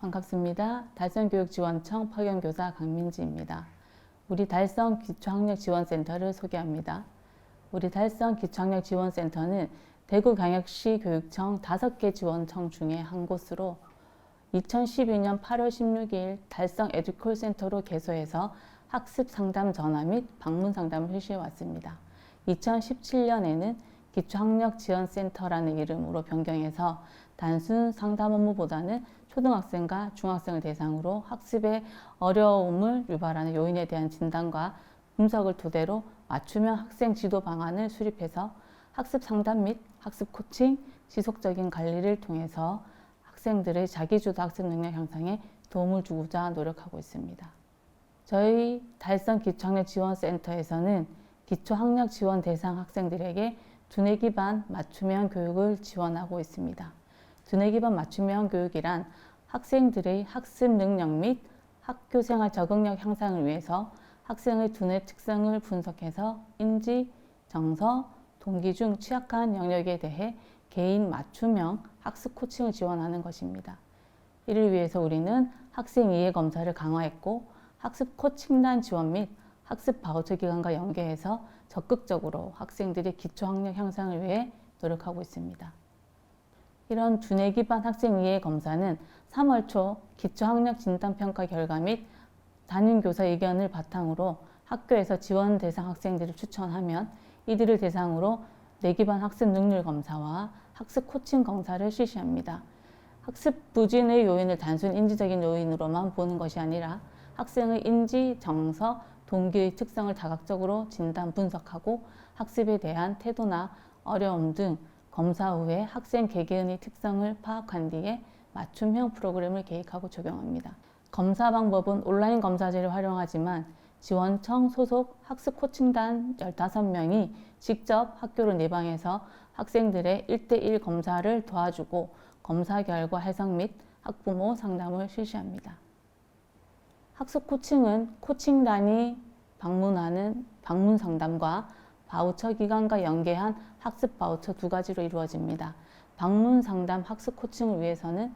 반갑습니다. 달성교육지원청 파견교사 강민지입니다. 우리 달성 기초학력지원센터를 소개합니다. 우리 달성 기초학력지원센터는 대구광역시 교육청 5개 지원청 중에 한 곳으로 2012년 8월 16일 달성 에듀콜 센터로 개소해서 학습 상담 전화 및 방문 상담을 실시해 왔습니다. 2017년에는 기초학력지원센터라는 이름으로 변경해서 단순 상담 업무보다는 초등학생과 중학생을 대상으로 학습에 어려움을 유발하는 요인에 대한 진단과 분석을 토대로 맞춤형 학생 지도 방안을 수립해서 학습 상담 및 학습 코칭, 지속적인 관리를 통해서 학생들의 자기주도 학습 능력 향상에 도움을 주고자 노력하고 있습니다. 저희 달성 기초학력 지원센터에서는 기초학력 지원 대상 학생들에게 두뇌 기반 맞춤형 교육을 지원하고 있습니다. 두뇌 기반 맞춤형 교육이란 학생들의 학습 능력 및 학교 생활 적응력 향상을 위해서 학생의 두뇌 특성을 분석해서 인지, 정서, 동기 중 취약한 영역에 대해 개인 맞춤형 학습 코칭을 지원하는 것입니다. 이를 위해서 우리는 학생 이해 검사를 강화했고 학습 코칭단 지원 및 학습 바우처 기관과 연계해서 적극적으로 학생들의 기초 학력 향상을 위해 노력하고 있습니다. 이런 두뇌 기반 학생 이해 검사는 3월 초 기초 학력 진단 평가 결과 및 담임 교사 의견을 바탕으로 학교에서 지원 대상 학생들을 추천하면 이들을 대상으로 뇌 기반 학습 능률 검사와 학습 코칭 검사를 실시합니다. 학습 부진의 요인을 단순 인지적인 요인으로만 보는 것이 아니라 학생의 인지, 정서, 동기의 특성을 다각적으로 진단 분석하고 학습에 대한 태도나 어려움 등 검사 후에 학생 개개인의 특성을 파악한 뒤에 맞춤형 프로그램을 계획하고 적용합니다. 검사 방법은 온라인 검사제를 활용하지만 지원청 소속 학습 코칭단 15명이 직접 학교를 내방해서 학생들의 1대1 검사를 도와주고 검사 결과 해석 및 학부모 상담을 실시합니다. 학습 코칭은 코칭단이 방문하는 방문 상담과 바우처 기관과 연계한 학습 바우처 두 가지로 이루어집니다. 방문 상담 학습 코칭을 위해서는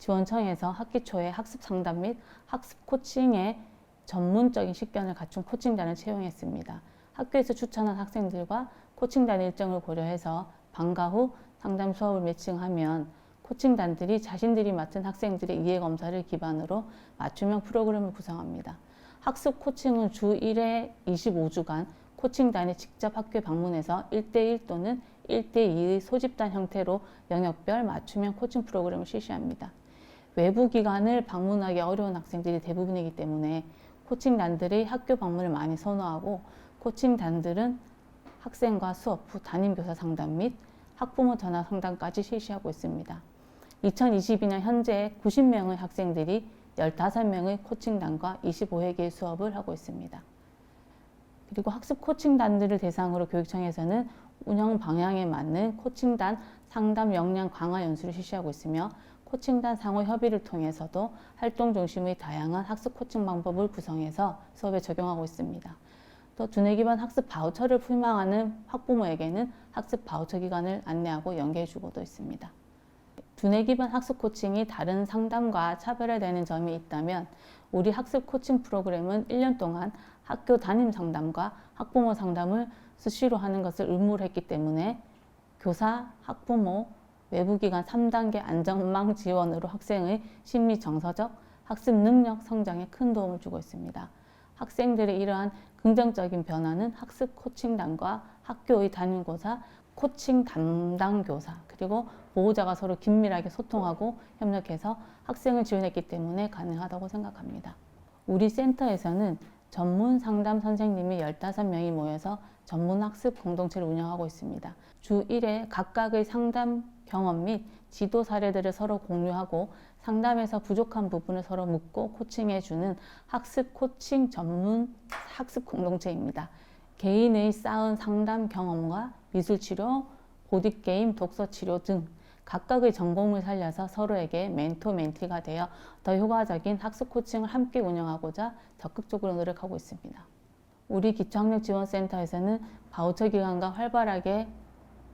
지원청에서 학기 초에 학습 상담 및 학습 코칭의 전문적인 식견을 갖춘 코칭단을 채용했습니다. 학교에서 추천한 학생들과 코칭단 일정을 고려해서 방과 후 상담 수업을 매칭하면 코칭단들이 자신들이 맡은 학생들의 이해 검사를 기반으로 맞춤형 프로그램을 구성합니다. 학습 코칭은 주 1회 25주간 코칭단이 직접 학교에 방문해서 1대1 또는 1대2의 소집단 형태로 영역별 맞춤형 코칭 프로그램을 실시합니다. 외부 기관을 방문하기 어려운 학생들이 대부분이기 때문에 코칭단들이 학교 방문을 많이 선호하고 코칭단들은 학생과 수업 후 담임교사 상담 및 학부모 전화 상담까지 실시하고 있습니다. 2022년 현재 90명의 학생들이 15명의 코칭단과 25회개의 수업을 하고 있습니다. 그리고 학습 코칭단들을 대상으로 교육청에서는 운영 방향에 맞는 코칭단 상담 역량 강화 연수를 실시하고 있으며 코칭단 상호 협의를 통해서도 활동 중심의 다양한 학습 코칭 방법을 구성해서 수업에 적용하고 있습니다. 또 두뇌 기반 학습 바우처를 희망하는 학부모에게는 학습 바우처 기관을 안내하고 연계해 주고도 있습니다. 두뇌 기반 학습 코칭이 다른 상담과 차별화되는 점이 있다면 우리 학습 코칭 프로그램은 1년 동안 학교 담임 상담과 학부모 상담을 수시로 하는 것을 의무로 했기 때문에 교사, 학부모, 외부기관 3단계 안전망 지원으로 학생의 심리 정서적 학습 능력 성장에 큰 도움을 주고 있습니다. 학생들의 이러한 긍정적인 변화는 학습 코칭단과 학교의 담임교사, 코칭 담당 교사, 그리고 보호자가 서로 긴밀하게 소통하고 협력해서 학생을 지원했기 때문에 가능하다고 생각합니다. 우리 센터에서는 전문 상담 선생님이 15명이 모여서 전문 학습 공동체를 운영하고 있습니다. 주 1회 각각의 상담 경험 및 지도 사례들을 서로 공유하고 상담에서 부족한 부분을 서로 묻고 코칭해주는 학습 코칭 전문 학습 공동체입니다. 개인의 쌓은 상담 경험과 미술치료, 보드게임, 독서치료 등 각각의 전공을 살려서 서로에게 멘토 멘티가 되어 더 효과적인 학습 코칭을 함께 운영하고자 적극적으로 노력하고 있습니다. 우리 기초학력 지원센터에서는 바우처 기관과 활발하게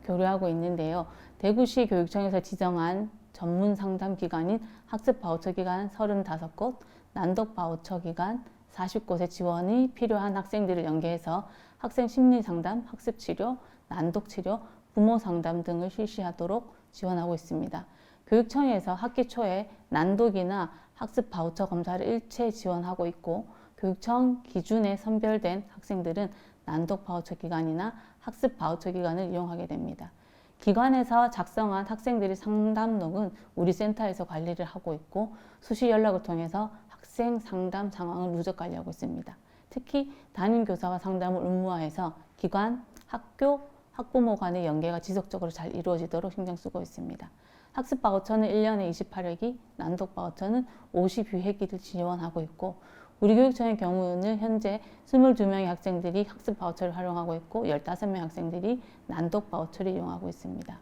교류하고 있는데요. 대구시 교육청에서 지정한 전문 상담 기관인 학습 바우처 기관 35곳, 난독 바우처 기관 40곳의 지원이 필요한 학생들을 연계해서 학생 심리 상담, 학습 치료, 난독 치료, 부모 상담 등을 실시하도록 지원하고 있습니다. 교육청에서 학기 초에 난독이나 학습 바우처 검사를 일체 지원하고 있고 교육청 기준에 선별된 학생들은 난독 바우처 기관이나 학습 바우처 기관을 이용하게 됩니다. 기관에서 작성한 학생들의 상담록은 우리 센터에서 관리를 하고 있고 수시 연락을 통해서 학생 상담 상황을 누적 관리하고 있습니다. 특히 담임 교사와 상담을 의무화해서 기관, 학교, 학부모 간의 연계가 지속적으로 잘 이루어지도록 신경 쓰고 있습니다. 학습 바우처는 1년에 28회기, 난독 바우처는 52회기를 지원하고 있고 우리 교육청의 경우는 현재 22명의 학생들이 학습 바우처를 활용하고 있고 15명 학생들이 난독 바우처를 이용하고 있습니다.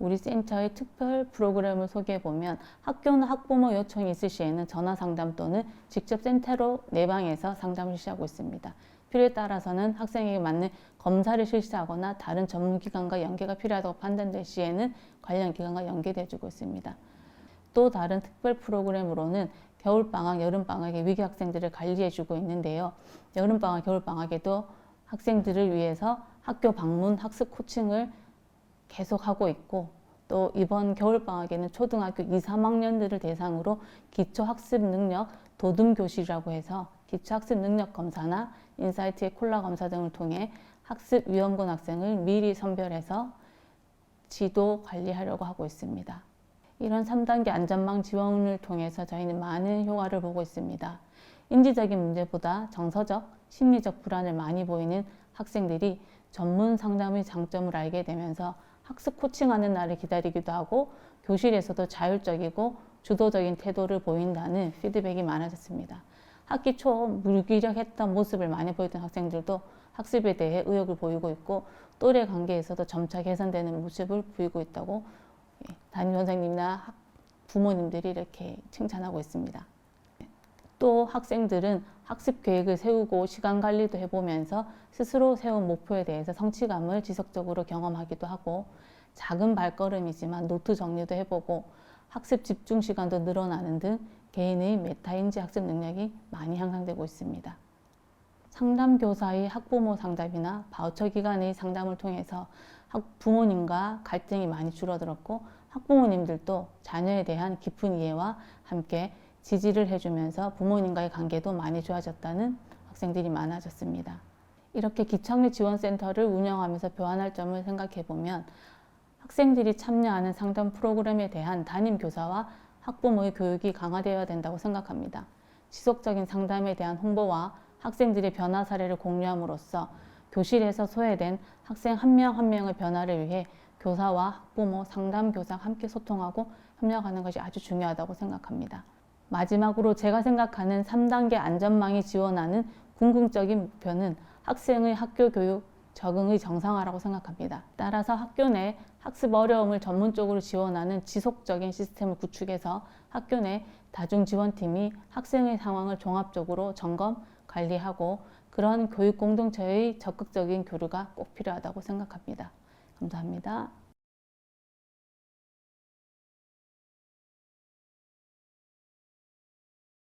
우리 센터의 특별 프로그램을 소개해 보면 학교나 학부모 요청이 있을 시에는 전화 상담 또는 직접 센터로 내방해서 상담을 실시하고 있습니다. 필요에 따라서는 학생에게 맞는 검사를 실시하거나 다른 전문기관과 연계가 필요하다고 판단될 시에는 관련 기관과 연계되어주고 있습니다. 또 다른 특별 프로그램으로는 겨울방학, 여름방학에 위기 학생들을 관리해주고 있는데요. 여름방학, 겨울방학에도 학생들을 위해서 학교 방문 학습 코칭을 계속하고 있고 또 이번 겨울방학에는 초등학교 2, 3학년들을 대상으로 기초학습 능력 도둠교실이라고 해서 기초학습 능력 검사나 인사이트의 콜라 검사 등을 통해 학습 위험군 학생을 미리 선별해서 지도 관리하려고 하고 있습니다. 이런 3단계 안전망 지원을 통해서 저희는 많은 효과를 보고 있습니다. 인지적인 문제보다 정서적, 심리적 불안을 많이 보이는 학생들이 전문 상담의 장점을 알게 되면서 학습 코칭하는 날을 기다리기도 하고 교실에서도 자율적이고 주도적인 태도를 보인다는 피드백이 많아졌습니다. 학기 초 무기력했던 모습을 많이 보였던 학생들도 학습에 대해 의욕을 보이고 있고 또래 관계에서도 점차 개선되는 모습을 보이고 있다고 예, 담임 선생님이나 학- 부모님들이 이렇게 칭찬하고 있습니다. 또 학생들은 학습 계획을 세우고 시간 관리도 해보면서 스스로 세운 목표에 대해서 성취감을 지속적으로 경험하기도 하고 작은 발걸음이지만 노트 정리도 해보고 학습 집중 시간도 늘어나는 등 개인의 메타인지 학습 능력이 많이 향상되고 있습니다. 상담 교사의 학부모 상담이나 바우처 기관의 상담을 통해서 학- 부모님과 갈등이 많이 줄어들었고 학부모님들도 자녀에 대한 깊은 이해와 함께 지지를 해주면서 부모님과의 관계도 많이 좋아졌다는 학생들이 많아졌습니다. 이렇게 기창력 지원센터를 운영하면서 교환할 점을 생각해 보면 학생들이 참여하는 상담 프로그램에 대한 담임 교사와 학부모의 교육이 강화되어야 된다고 생각합니다. 지속적인 상담에 대한 홍보와 학생들의 변화 사례를 공유함으로써 교실에서 소외된 학생 한 명한 명의 변화를 위해 교사와 학부모, 상담 교사가 함께 소통하고 협력하는 것이 아주 중요하다고 생각합니다. 마지막으로 제가 생각하는 3단계 안전망이 지원하는 궁극적인 목표는 학생의 학교 교육 적응의 정상화라고 생각합니다. 따라서 학교 내 학습 어려움을 전문적으로 지원하는 지속적인 시스템을 구축해서 학교 내 다중 지원팀이 학생의 상황을 종합적으로 점검, 관리하고 그런 교육 공동체의 적극적인 교류가 꼭 필요하다고 생각합니다. 감사합니다.